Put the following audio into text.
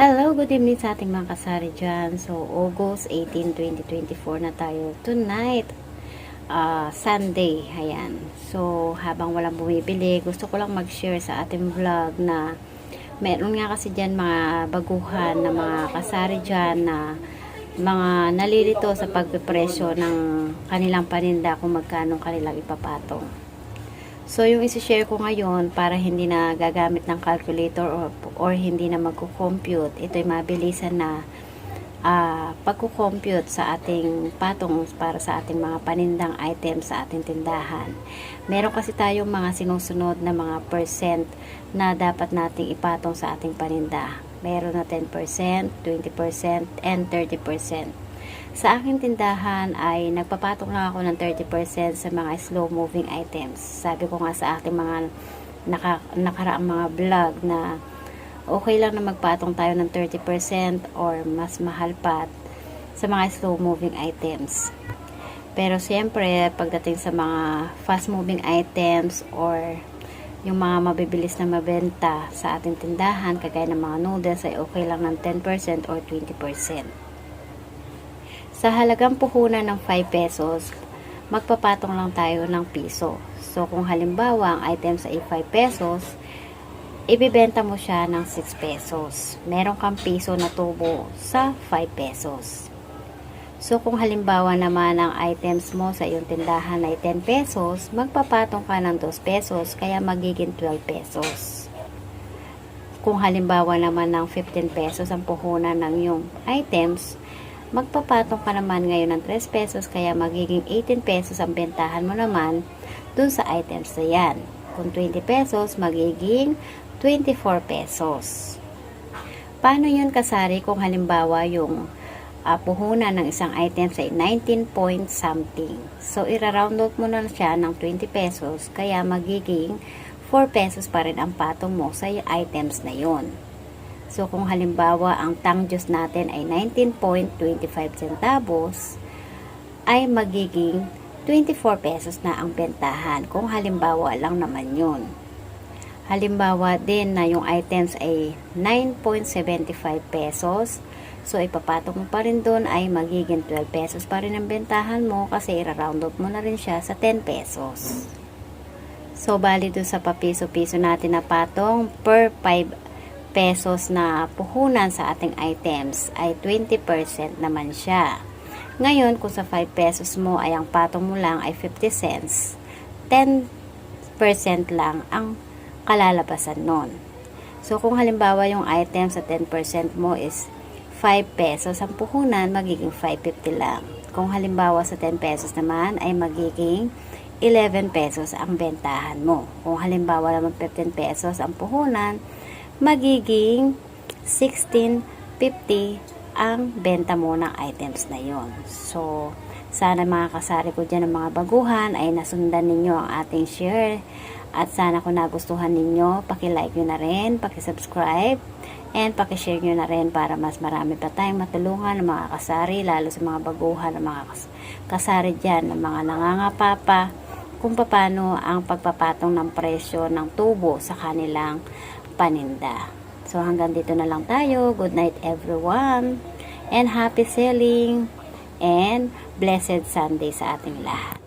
Hello, good evening sa ating mga kasari dyan. So, August 18, 2024 na tayo tonight. ah Sunday, ayan. So, habang walang bumibili, gusto ko lang mag-share sa ating vlog na meron nga kasi dyan mga baguhan na mga kasari dyan na mga nalilito sa pagpipresyo ng kanilang paninda kung magkano kanilang ipapatong. So, yung isi-share ko ngayon para hindi na gagamit ng calculator or, or hindi na magko-compute, ito'y mabilisan na uh, pagko-compute sa ating patong para sa ating mga panindang items sa ating tindahan. Meron kasi tayong mga sinusunod na mga percent na dapat nating ipatong sa ating paninda. Meron na 10%, 20%, and 30%. Sa aking tindahan ay nagpapatong lang ako ng 30% sa mga slow moving items. Sabi ko nga sa ating mga naka, nakaraang mga vlog na okay lang na magpatong tayo ng 30% or mas mahal pa sa mga slow moving items. Pero siyempre, pagdating sa mga fast moving items or yung mga mabibilis na mabenta sa ating tindahan, kagaya ng mga noodles, ay okay lang ng 10% or 20%. Sa halagang puhunan ng 5 pesos, magpapatong lang tayo ng piso. So, kung halimbawa ang items ay 5 pesos, ibibenta mo siya ng 6 pesos. Meron kang piso na tubo sa 5 pesos. So, kung halimbawa naman ang items mo sa iyong tindahan ay 10 pesos, magpapatong ka ng 2 pesos, kaya magiging 12 pesos. Kung halimbawa naman ng 15 pesos ang puhunan ng iyong items, magpapatong ka naman ngayon ng 3 pesos kaya magiging 18 pesos ang bentahan mo naman dun sa items na yan. Kung 20 pesos, magiging 24 pesos. Paano yun kasari kung halimbawa yung uh, puhunan ng isang items ay 19 point something. So, ira-round out mo na siya ng 20 pesos kaya magiging 4 pesos pa rin ang patong mo sa items na yon. So, kung halimbawa ang tang juice natin ay 19.25 centavos, ay magiging 24 pesos na ang bentahan. Kung halimbawa lang naman yun. Halimbawa din na yung items ay 9.75 pesos. So, ipapatong mo pa rin doon ay magiging 12 pesos pa rin ang bentahan mo kasi ira-round up mo na rin siya sa 10 pesos. So, bali doon sa papiso-piso natin na patong per 5 pesos na puhunan sa ating items ay 20% naman siya. Ngayon, kung sa 5 pesos mo ay ang patong mo lang ay 50 cents, 10% lang ang kalalabasan nun. So, kung halimbawa yung item sa 10% mo is 5 pesos ang puhunan, magiging 550 lang. Kung halimbawa sa 10 pesos naman ay magiging 11 pesos ang bentahan mo. Kung halimbawa naman 15 pesos ang puhunan, magiging 16.50 ang benta mo ng items na yon. So, sana mga kasari ko dyan ng mga baguhan ay nasundan ninyo ang ating share. At sana kung nagustuhan ninyo, paki-like nyo na rin, paki-subscribe, and paki-share nyo na rin para mas marami pa tayong matulungan ng mga kasari, lalo sa mga baguhan ng mga kasari dyan, ng mga nangangapapa, kung paano ang pagpapatong ng presyo ng tubo sa kanilang paninda. So hanggang dito na lang tayo. Good night everyone. And happy selling and blessed Sunday sa ating lahat.